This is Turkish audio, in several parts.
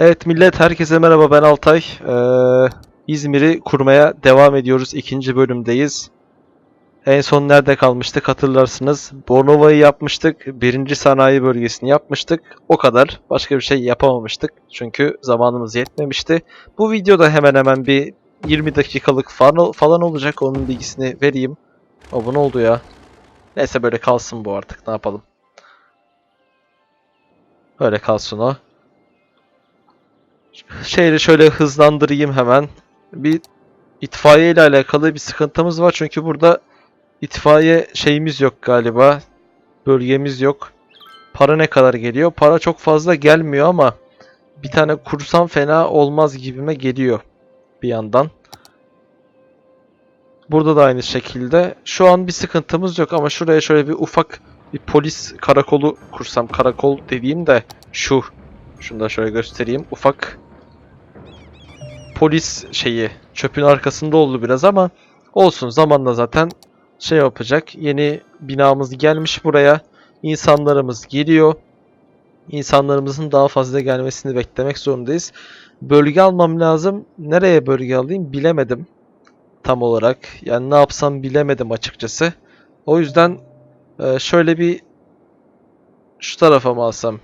Evet millet herkese merhaba ben Altay. Ee, İzmir'i kurmaya devam ediyoruz. İkinci bölümdeyiz. En son nerede kalmıştık hatırlarsınız. Bornova'yı yapmıştık. Birinci sanayi bölgesini yapmıştık. O kadar. Başka bir şey yapamamıştık. Çünkü zamanımız yetmemişti. Bu videoda hemen hemen bir 20 dakikalık falan, olacak. Onun bilgisini vereyim. O bu ne oldu ya? Neyse böyle kalsın bu artık. Ne yapalım? Böyle kalsın o. Şehri şöyle hızlandırayım hemen. Bir itfaiye ile alakalı bir sıkıntımız var çünkü burada itfaiye şeyimiz yok galiba. Bölgemiz yok. Para ne kadar geliyor? Para çok fazla gelmiyor ama bir tane kursam fena olmaz gibime geliyor bir yandan. Burada da aynı şekilde. Şu an bir sıkıntımız yok ama şuraya şöyle bir ufak bir polis karakolu kursam. Karakol dediğim de şu. Şunu da şöyle göstereyim. Ufak polis şeyi çöpün arkasında oldu biraz ama olsun zamanla zaten şey yapacak. Yeni binamız gelmiş buraya. İnsanlarımız geliyor. İnsanlarımızın daha fazla gelmesini beklemek zorundayız. Bölge almam lazım. Nereye bölge alayım bilemedim tam olarak. Yani ne yapsam bilemedim açıkçası. O yüzden e, şöyle bir şu tarafa mı alsam?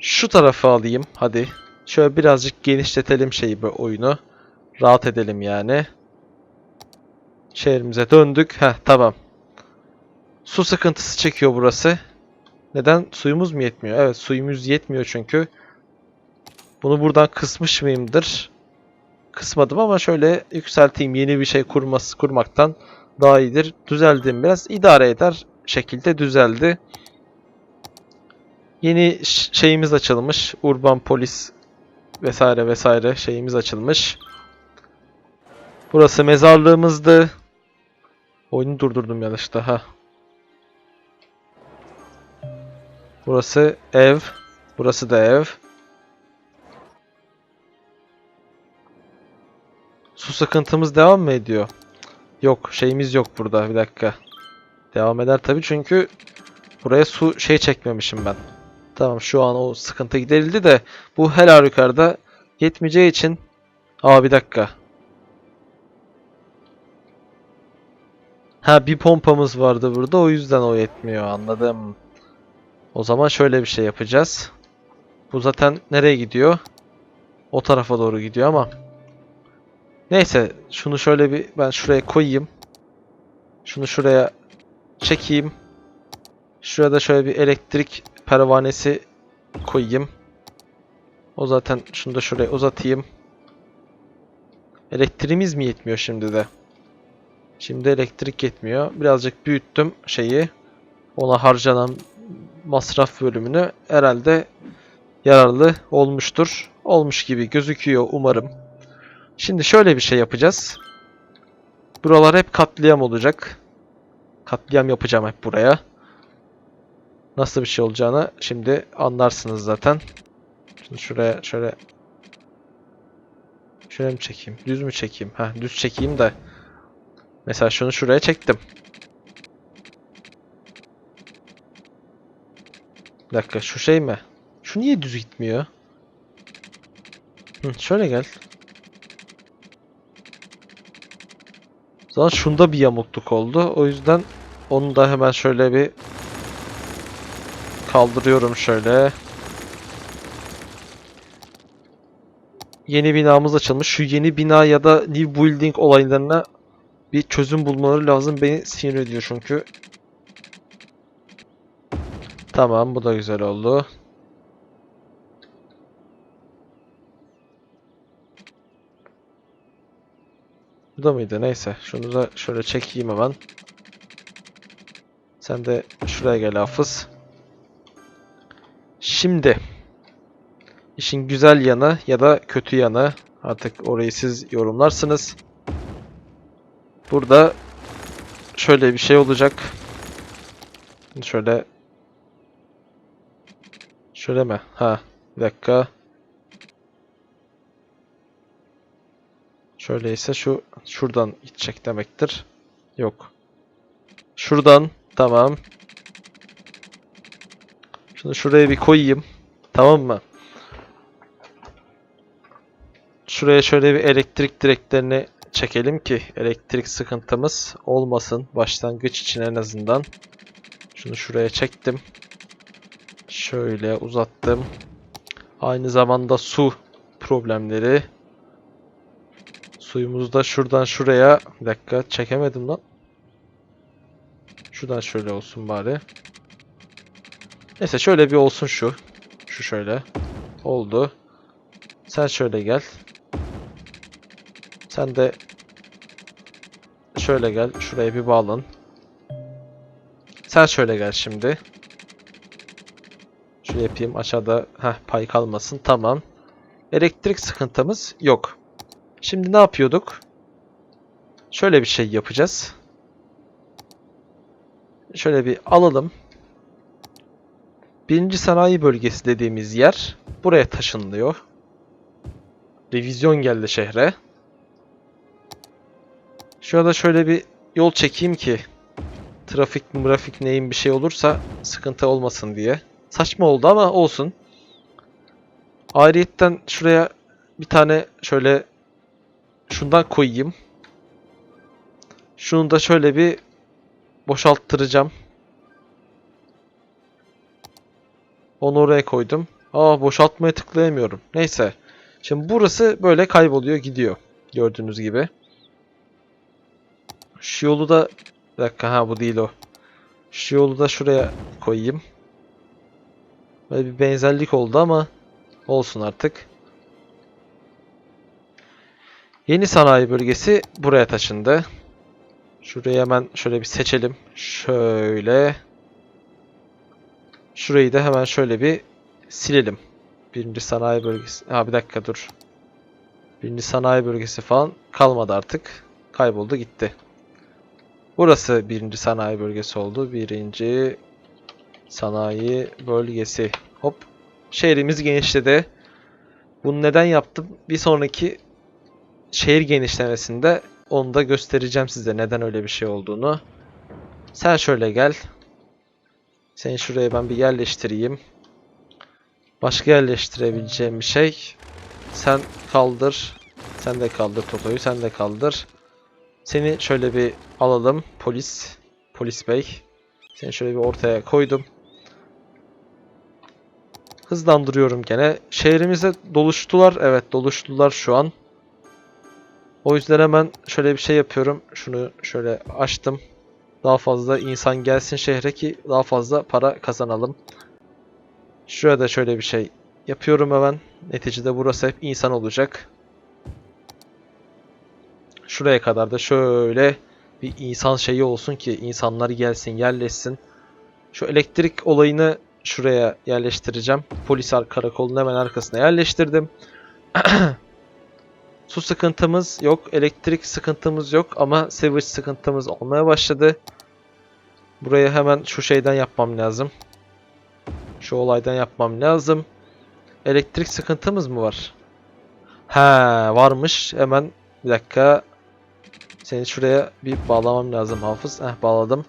Şu tarafa alayım hadi. Şöyle birazcık genişletelim şeyi bu oyunu. Rahat edelim yani. Şehrimize döndük. Heh tamam. Su sıkıntısı çekiyor burası. Neden? Suyumuz mu yetmiyor? Evet suyumuz yetmiyor çünkü. Bunu buradan kısmış mıyımdır? Kısmadım ama şöyle yükselteyim. Yeni bir şey kurması kurmaktan daha iyidir. Düzeldim biraz. idare eder şekilde düzeldi. Yeni şeyimiz açılmış. Urban polis vesaire vesaire şeyimiz açılmış. Burası mezarlığımızdı. Oyunu durdurdum yanlışta ha. Burası ev. Burası da ev. Su sıkıntımız devam mı ediyor? Yok, şeyimiz yok burada. Bir dakika. Devam eder tabii çünkü buraya su şey çekmemişim ben. Tamam şu an o sıkıntı giderildi de bu her halükarda yetmeyeceği için Aa bir dakika. Ha bir pompamız vardı burada o yüzden o yetmiyor anladım. O zaman şöyle bir şey yapacağız. Bu zaten nereye gidiyor? O tarafa doğru gidiyor ama. Neyse şunu şöyle bir ben şuraya koyayım. Şunu şuraya çekeyim. Şurada şöyle bir elektrik pervanesi koyayım. O zaten şunu da şuraya uzatayım. Elektriğimiz mi yetmiyor şimdi de? Şimdi elektrik yetmiyor. Birazcık büyüttüm şeyi. Ona harcanan masraf bölümünü herhalde yararlı olmuştur. Olmuş gibi gözüküyor umarım. Şimdi şöyle bir şey yapacağız. Buralar hep katliam olacak. Katliam yapacağım hep buraya. Nasıl bir şey olacağını şimdi anlarsınız zaten. Şimdi şuraya şöyle Şöyle mi çekeyim? Düz mü çekeyim? Ha, düz çekeyim de. Mesela şunu şuraya çektim. Bir dakika şu şey mi? Şu niye düz gitmiyor? Hı, şöyle gel. Zaten şunda bir yamukluk oldu. O yüzden onu da hemen şöyle bir kaldırıyorum şöyle. Yeni binamız açılmış. Şu yeni bina ya da new building olaylarına bir çözüm bulmaları lazım. Beni sinir ediyor çünkü. Tamam bu da güzel oldu. Bu da mıydı? Neyse. Şunu da şöyle çekeyim hemen. Sen de şuraya gel Hafız. Şimdi işin güzel yanı ya da kötü yanı artık orayı siz yorumlarsınız. Burada şöyle bir şey olacak. Şöyle Şöyle mi? Ha, bir dakika. Şöyleyse şu şuradan gidecek demektir. Yok. Şuradan tamam. Şunu şuraya bir koyayım. Tamam mı? Şuraya şöyle bir elektrik direklerini çekelim ki elektrik sıkıntımız olmasın. Başlangıç için en azından. Şunu şuraya çektim. Şöyle uzattım. Aynı zamanda su problemleri. Suyumuzu da şuradan şuraya... Bir dakika çekemedim lan. Şuradan şöyle olsun bari. Neyse şöyle bir olsun şu. Şu şöyle. Oldu. Sen şöyle gel. Sen de şöyle gel. Şuraya bir bağlan. Sen şöyle gel şimdi. Şöyle yapayım. Aşağıda heh, pay kalmasın. Tamam. Elektrik sıkıntımız yok. Şimdi ne yapıyorduk? Şöyle bir şey yapacağız. Şöyle bir alalım. Birinci sanayi bölgesi dediğimiz yer buraya taşınılıyor. Revizyon geldi şehre. Şurada şöyle bir yol çekeyim ki trafik mırafik neyin bir şey olursa sıkıntı olmasın diye. Saçma oldu ama olsun. Ayrıyetten şuraya bir tane şöyle şundan koyayım. Şunu da şöyle bir boşalttıracağım. Onu oraya koydum. Aa boşaltmaya tıklayamıyorum. Neyse. Şimdi burası böyle kayboluyor gidiyor. Gördüğünüz gibi. Şu yolu da... Bir dakika ha bu değil o. Şu yolu da şuraya koyayım. Böyle bir benzerlik oldu ama olsun artık. Yeni sanayi bölgesi buraya taşındı. Şurayı hemen şöyle bir seçelim. Şöyle. Şurayı da hemen şöyle bir silelim. Birinci sanayi bölgesi. Ha bir dakika dur. Birinci sanayi bölgesi falan kalmadı artık. Kayboldu gitti. Burası birinci sanayi bölgesi oldu. Birinci sanayi bölgesi. Hop. Şehrimiz genişledi. Bunu neden yaptım? Bir sonraki şehir genişlemesinde onu da göstereceğim size neden öyle bir şey olduğunu. Sen şöyle gel. Seni şuraya ben bir yerleştireyim. Başka yerleştirebileceğim bir şey. Sen kaldır. Sen de kaldır Toto'yu. Sen de kaldır. Seni şöyle bir alalım. Polis. Polis bey. Seni şöyle bir ortaya koydum. Hızlandırıyorum gene. Şehrimize doluştular. Evet doluştular şu an. O yüzden hemen şöyle bir şey yapıyorum. Şunu şöyle açtım. Daha fazla insan gelsin şehre ki daha fazla para kazanalım. Şuraya da şöyle bir şey yapıyorum hemen. Neticede burası hep insan olacak. Şuraya kadar da şöyle bir insan şeyi olsun ki insanlar gelsin yerleşsin. Şu elektrik olayını şuraya yerleştireceğim. Polis karakolunun hemen arkasına yerleştirdim. Su sıkıntımız yok, elektrik sıkıntımız yok ama sewage sıkıntımız olmaya başladı. Buraya hemen şu şeyden yapmam lazım. Şu olaydan yapmam lazım. Elektrik sıkıntımız mı var? He varmış. Hemen bir dakika. Seni şuraya bir bağlamam lazım hafız. Heh bağladım.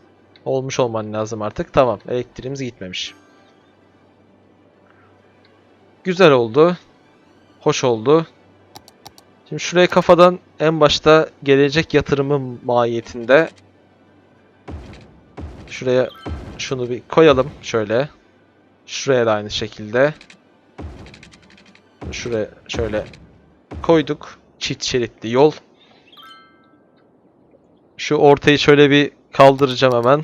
Olmuş olman lazım artık. Tamam. Elektriğimiz gitmemiş. Güzel oldu. Hoş oldu. Şimdi şuraya kafadan en başta gelecek yatırımı mahiyetinde şuraya şunu bir koyalım şöyle. Şuraya da aynı şekilde. Şuraya şöyle koyduk. Çift şeritli yol. Şu ortayı şöyle bir kaldıracağım hemen.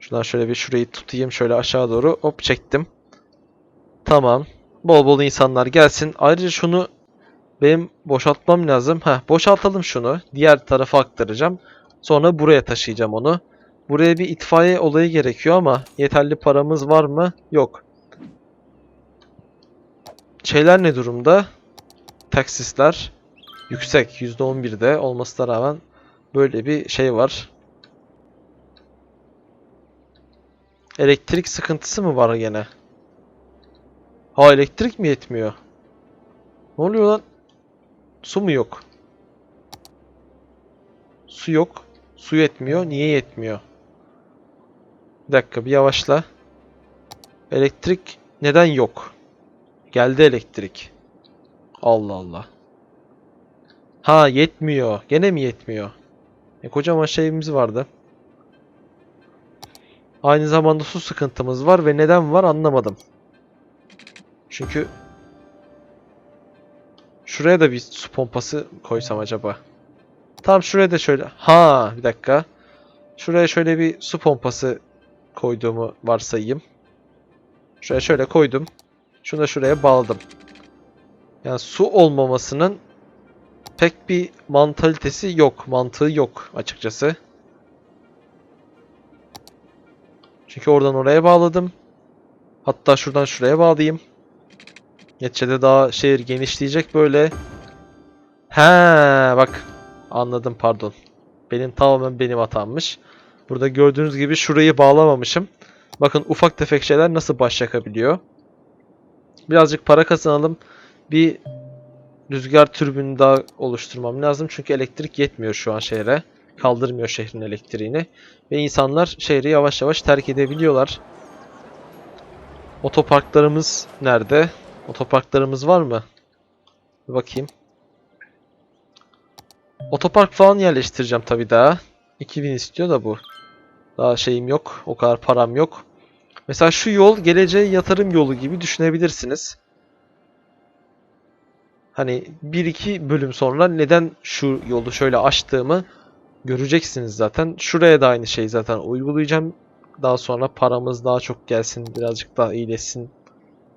Şuradan şöyle bir şurayı tutayım şöyle aşağı doğru. Hop çektim. Tamam. Bol bol insanlar gelsin. Ayrıca şunu benim boşaltmam lazım. Heh, boşaltalım şunu. Diğer tarafa aktaracağım. Sonra buraya taşıyacağım onu. Buraya bir itfaiye olayı gerekiyor ama yeterli paramız var mı? Yok. Şeyler ne durumda? Taksisler yüksek. %11'de olmasına rağmen böyle bir şey var. Elektrik sıkıntısı mı var gene? Ha elektrik mi yetmiyor? Ne oluyor lan? Su mu yok? Su yok. Su yetmiyor. Niye yetmiyor? Bir dakika bir yavaşla. Elektrik neden yok? Geldi elektrik. Allah Allah. Ha yetmiyor. Gene mi yetmiyor? E, kocaman şeyimiz vardı. Aynı zamanda su sıkıntımız var ve neden var anlamadım. Çünkü şuraya da bir su pompası koysam acaba. Tam şuraya da şöyle. Ha bir dakika. Şuraya şöyle bir su pompası koyduğumu varsayayım. Şuraya şöyle koydum. Şunu da şuraya bağladım. Yani su olmamasının pek bir mantalitesi yok. Mantığı yok açıkçası. Çünkü oradan oraya bağladım. Hatta şuradan şuraya bağlayayım. Neticede daha şehir genişleyecek böyle. He bak anladım pardon. Benim tamamen benim hatammış. Burada gördüğünüz gibi şurayı bağlamamışım. Bakın ufak tefek şeyler nasıl baş yakabiliyor. Birazcık para kazanalım. Bir rüzgar türbünü daha oluşturmam lazım. Çünkü elektrik yetmiyor şu an şehre. Kaldırmıyor şehrin elektriğini. Ve insanlar şehri yavaş yavaş terk edebiliyorlar. Otoparklarımız nerede? Otoparklarımız var mı? Bir bakayım. Otopark falan yerleştireceğim tabii daha. 2000 istiyor da bu. Daha şeyim yok. O kadar param yok. Mesela şu yol geleceğe yatırım yolu gibi düşünebilirsiniz. Hani 1-2 bölüm sonra neden şu yolu şöyle açtığımı göreceksiniz zaten. Şuraya da aynı şeyi zaten uygulayacağım. Daha sonra paramız daha çok gelsin, birazcık daha iyileşsin.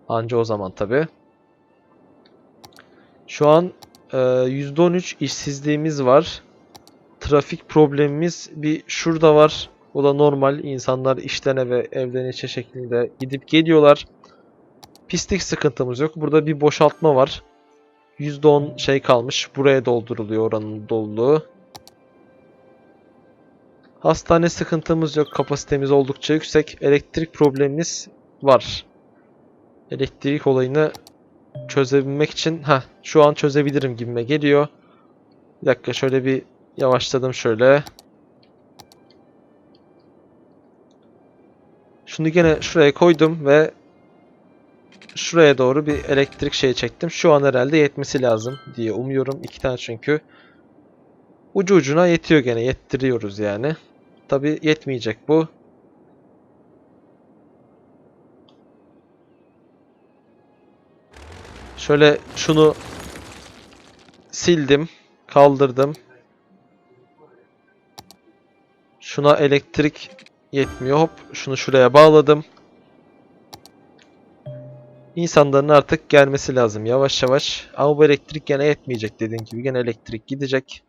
Anca o zaman tabi. Şu an e, %13 işsizliğimiz var. Trafik problemimiz bir şurada var. O da normal. İnsanlar işten eve, evden içe şeklinde gidip geliyorlar. Pislik sıkıntımız yok. Burada bir boşaltma var. %10 şey kalmış. Buraya dolduruluyor oranın doluluğu. Hastane sıkıntımız yok. Kapasitemiz oldukça yüksek. Elektrik problemimiz var. Elektrik olayını çözebilmek için ha şu an çözebilirim gibime geliyor. Bir dakika şöyle bir yavaşladım şöyle. Şunu gene şuraya koydum ve şuraya doğru bir elektrik şeyi çektim. Şu an herhalde yetmesi lazım diye umuyorum. İki tane çünkü. Ucu ucuna yetiyor gene. Yettiriyoruz yani. Tabi yetmeyecek bu. Şöyle şunu sildim. Kaldırdım. Şuna elektrik yetmiyor. Hop şunu şuraya bağladım. İnsanların artık gelmesi lazım yavaş yavaş. Ama bu elektrik gene yetmeyecek dediğim gibi. Gene elektrik gidecek.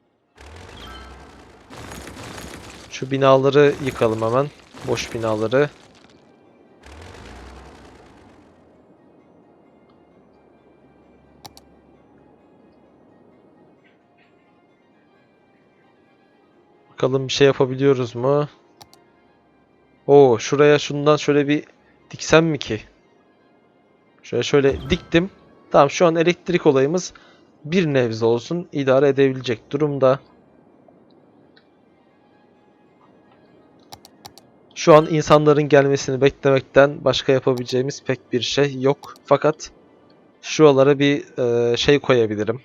Şu binaları yıkalım hemen. Boş binaları. Bakalım bir şey yapabiliyoruz mu? Oo, şuraya şundan şöyle bir diksem mi ki? Şöyle şöyle diktim. Tamam şu an elektrik olayımız bir nebze olsun idare edebilecek durumda. Şu an insanların gelmesini beklemekten başka yapabileceğimiz pek bir şey yok. Fakat şuralara bir e, şey koyabilirim.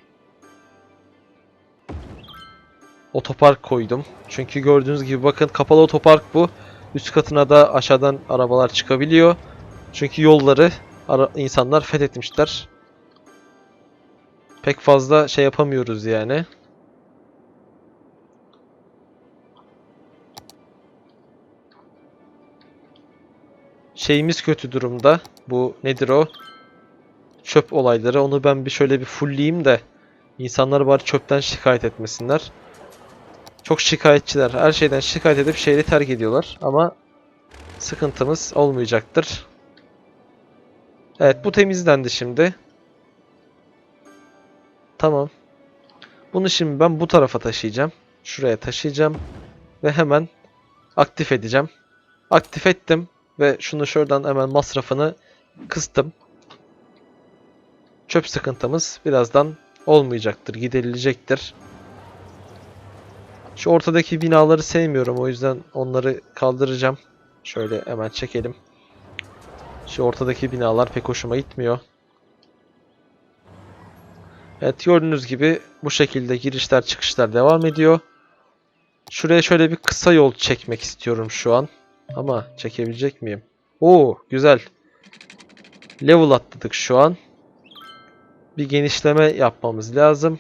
Otopark koydum. Çünkü gördüğünüz gibi bakın kapalı otopark bu. Üst katına da aşağıdan arabalar çıkabiliyor. Çünkü yolları insanlar fethetmişler. Pek fazla şey yapamıyoruz yani. Şeyimiz kötü durumda. Bu nedir o? Çöp olayları. Onu ben bir şöyle bir fullleyeyim de insanlar bari çöpten şikayet etmesinler. Çok şikayetçiler. Her şeyden şikayet edip şehri terk ediyorlar. Ama sıkıntımız olmayacaktır. Evet bu temizlendi şimdi. Tamam. Bunu şimdi ben bu tarafa taşıyacağım. Şuraya taşıyacağım. Ve hemen aktif edeceğim. Aktif ettim. Ve şunu şuradan hemen masrafını kıstım. Çöp sıkıntımız birazdan olmayacaktır. Giderilecektir. Şu ortadaki binaları sevmiyorum. O yüzden onları kaldıracağım. Şöyle hemen çekelim. Şu ortadaki binalar pek hoşuma gitmiyor. Evet gördüğünüz gibi bu şekilde girişler çıkışlar devam ediyor. Şuraya şöyle bir kısa yol çekmek istiyorum şu an. Ama çekebilecek miyim? Oo güzel. Level atladık şu an. Bir genişleme yapmamız lazım.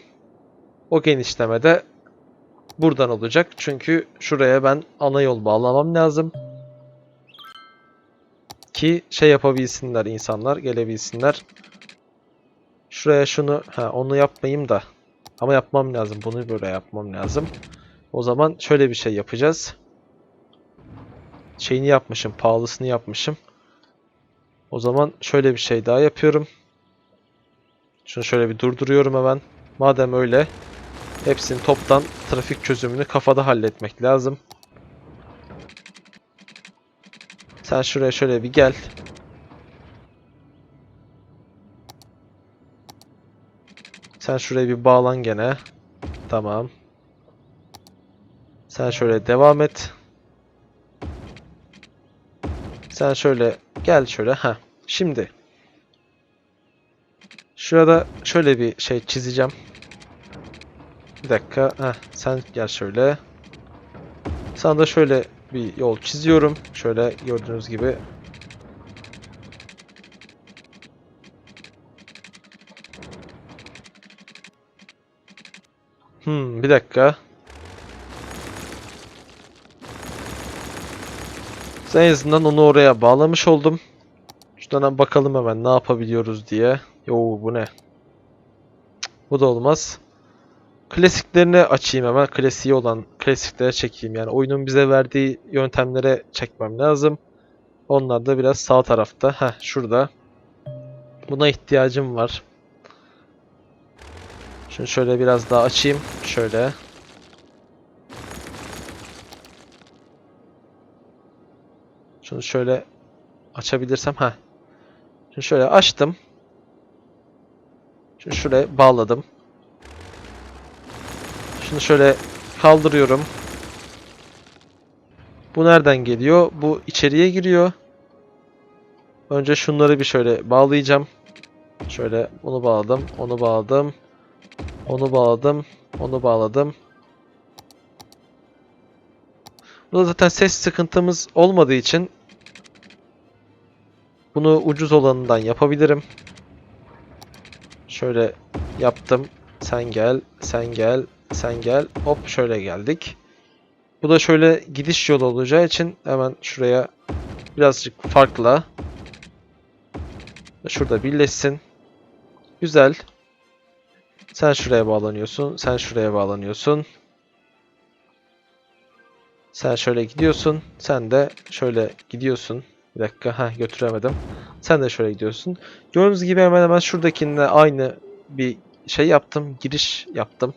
O genişleme de buradan olacak. Çünkü şuraya ben ana yol bağlamam lazım. Ki şey yapabilsinler insanlar gelebilsinler. Şuraya şunu ha onu yapmayayım da ama yapmam lazım. Bunu böyle yapmam lazım. O zaman şöyle bir şey yapacağız. Şeyini yapmışım, pahalısını yapmışım. O zaman şöyle bir şey daha yapıyorum. Şunu şöyle bir durduruyorum hemen. Madem öyle hepsini toptan trafik çözümünü kafada halletmek lazım. Sen şuraya şöyle bir gel. Sen şuraya bir bağlan gene. Tamam. Sen şöyle devam et. Sen şöyle gel şöyle. Ha. Şimdi şurada şöyle bir şey çizeceğim. Bir dakika. Heh, sen gel şöyle. Sana da şöyle bir yol çiziyorum. Şöyle gördüğünüz gibi. Hmm, bir dakika. En azından onu oraya bağlamış oldum. Şuradan bakalım hemen ne yapabiliyoruz diye. Yo bu ne? Cık, bu da olmaz. Klasiklerini açayım hemen. Klasiği olan klasiklere çekeyim. Yani oyunun bize verdiği yöntemlere çekmem lazım. Onlar da biraz sağ tarafta. Heh şurada. Buna ihtiyacım var. Şunu şöyle biraz daha açayım. Şöyle. Şunu şöyle açabilirsem. ha. Şunu şöyle açtım. Şunu şuraya bağladım. Şunu şöyle kaldırıyorum. Bu nereden geliyor? Bu içeriye giriyor. Önce şunları bir şöyle bağlayacağım. Şöyle onu bağladım, onu bağladım. Onu bağladım, onu bağladım. Burada zaten ses sıkıntımız olmadığı için bunu ucuz olanından yapabilirim. Şöyle yaptım. Sen gel, sen gel, sen gel. Hop şöyle geldik. Bu da şöyle gidiş yolu olacağı için hemen şuraya birazcık farkla. Şurada birleşsin. Güzel. Sen şuraya bağlanıyorsun. Sen şuraya bağlanıyorsun. Sen şöyle gidiyorsun. Sen de şöyle gidiyorsun. Bir dakika. ha götüremedim. Sen de şöyle gidiyorsun. Gördüğünüz gibi hemen hemen şuradakinle aynı bir şey yaptım. Giriş yaptım.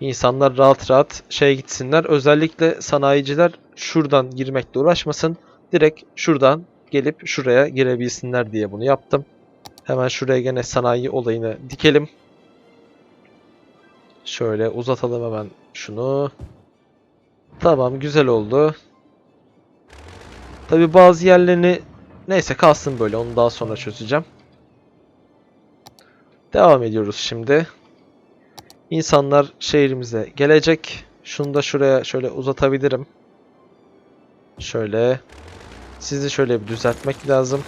İnsanlar rahat rahat şeye gitsinler. Özellikle sanayiciler şuradan girmekle uğraşmasın. Direkt şuradan gelip şuraya girebilsinler diye bunu yaptım. Hemen şuraya gene sanayi olayını dikelim. Şöyle uzatalım hemen şunu. Tamam güzel oldu. Tabi bazı yerlerini neyse kalsın böyle onu daha sonra çözeceğim. Devam ediyoruz şimdi. İnsanlar şehrimize gelecek. Şunu da şuraya şöyle uzatabilirim. Şöyle. Sizi şöyle bir düzeltmek lazım.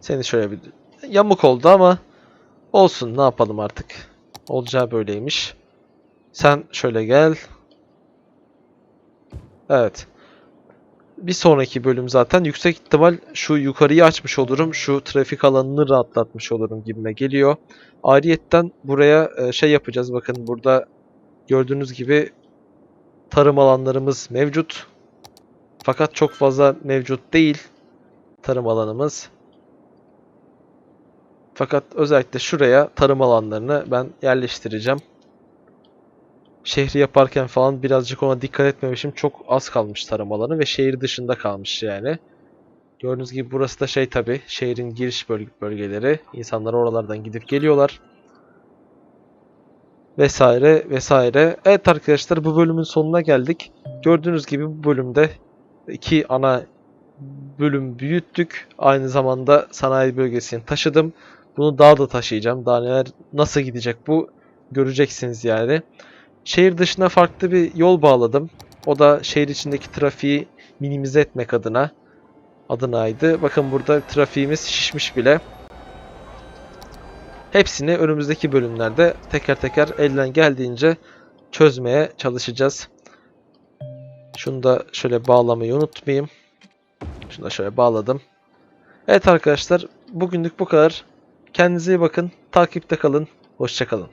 Seni şöyle bir yamuk oldu ama olsun ne yapalım artık. Olacağı böyleymiş. Sen şöyle gel. Evet. Bir sonraki bölüm zaten yüksek ihtimal şu yukarıyı açmış olurum. Şu trafik alanını rahatlatmış olurum gibime geliyor. Ayrıyetten buraya e, şey yapacağız. Bakın burada gördüğünüz gibi tarım alanlarımız mevcut. Fakat çok fazla mevcut değil tarım alanımız. Fakat özellikle şuraya tarım alanlarını ben yerleştireceğim. Şehri yaparken falan birazcık ona dikkat etmemişim. Çok az kalmış tarım alanı ve şehir dışında kalmış yani. Gördüğünüz gibi burası da şey tabi şehrin giriş böl bölgeleri. İnsanlar oralardan gidip geliyorlar. vesaire vesaire. Evet arkadaşlar bu bölümün sonuna geldik. Gördüğünüz gibi bu bölümde iki ana bölüm büyüttük. Aynı zamanda sanayi bölgesini taşıdım. Bunu daha da taşıyacağım. Daha neler nasıl gidecek bu göreceksiniz yani. Şehir dışına farklı bir yol bağladım. O da şehir içindeki trafiği minimize etmek adına adınaydı. Bakın burada trafiğimiz şişmiş bile. Hepsini önümüzdeki bölümlerde teker teker elden geldiğince çözmeye çalışacağız. Şunu da şöyle bağlamayı unutmayayım. Şunu da şöyle bağladım. Evet arkadaşlar bugünlük bu kadar. Kendinize iyi bakın. Takipte kalın. Hoşçakalın.